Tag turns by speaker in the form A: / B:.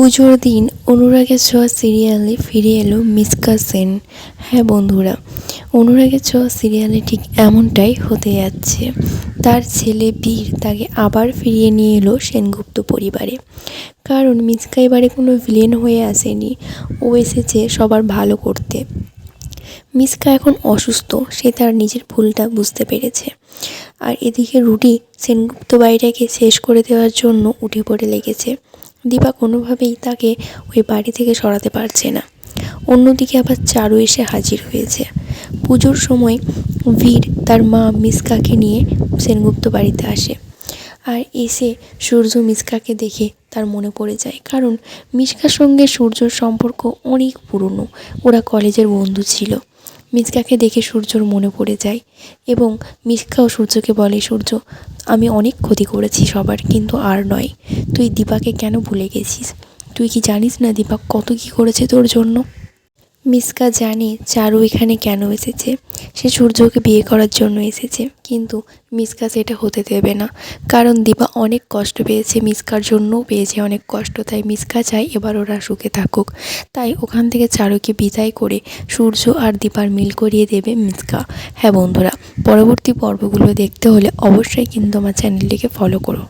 A: পুজোর দিন অনুরাগের ছোঁয়া সিরিয়ালে ফিরে এলো মিসকা সেন। হ্যাঁ বন্ধুরা, অনুরাগের ছোঁয়া সিরিয়ালে ঠিক এমনটাই হতে যাচ্ছে। তার ছেলে বীর তাকে আবার ফিরিয়ে নিয়ে এলো সেনগুপ্ত পরিবারে। কারণ মিসকা এবারে কোনো ভিলেন হয়ে আসেনি। ও এসেছে সবার ভালো করতে। মিসকা এখন অসুস্থ, সে তার নিজের ভুলটা বুঝতে পেরেছে। আর এদিকে রুটি সেনগুপ্ত বাড়িটাকে শেষ করে দেওয়ার জন্য উঠে পড়ে লেগেছে। দীপা কোনোভাবেই তাকে ওই বাড়ি থেকে সরাতে পারছে না। অন্যদিকে আবার চারু এসে হাজির হয়েছে। পুজোর সময় বীর তার মা মিসকাকে নিয়ে সেনগুপ্ত বাড়িতে আসে। আর এসে সূর্য মিসকাকে দেখে তার মনে পড়ে যায়, কারণ মিসকার সঙ্গে সূর্যর সম্পর্ক অনেক পুরনো। ওরা কলেজের বন্ধু ছিল। মিসকাকে দেখে সূর্যর মনে পড়ে যায় এবং মিসকাও সূর্যকে বলে, সূর্য, আমি অনেক ক্ষতি করেছি সবার, কিন্তু আর নয়। তুই দীপাকে কেন ভুলে গেছিস? তুই কি জানিস না দীপা কত কী করেছে তোর জন্য? মিসকা জানে চারু এখানে কেন এসেছে। সে সূর্যকে বিয়ে করার জন্য এসেছে। কিন্তু মিসকা সেটা হতে দেবে না। কারণ দীপা অনেক কষ্ট পেয়েছে, মিসকার জন্যও পেয়েছে অনেক কষ্ট। তাই মিসকা চায় এবার ওরা সুখে থাকুক। তাই ওখান থেকে চারুকে বিদায় করে সূর্য আর দীপার মিল করিয়ে দেবে মিসকা। হ্যাঁ বন্ধুরা, পরবর্তী পর্বগুলো দেখতে হলে অবশ্যই কিন্তু আমার চ্যানেলটিকে ফলো করো।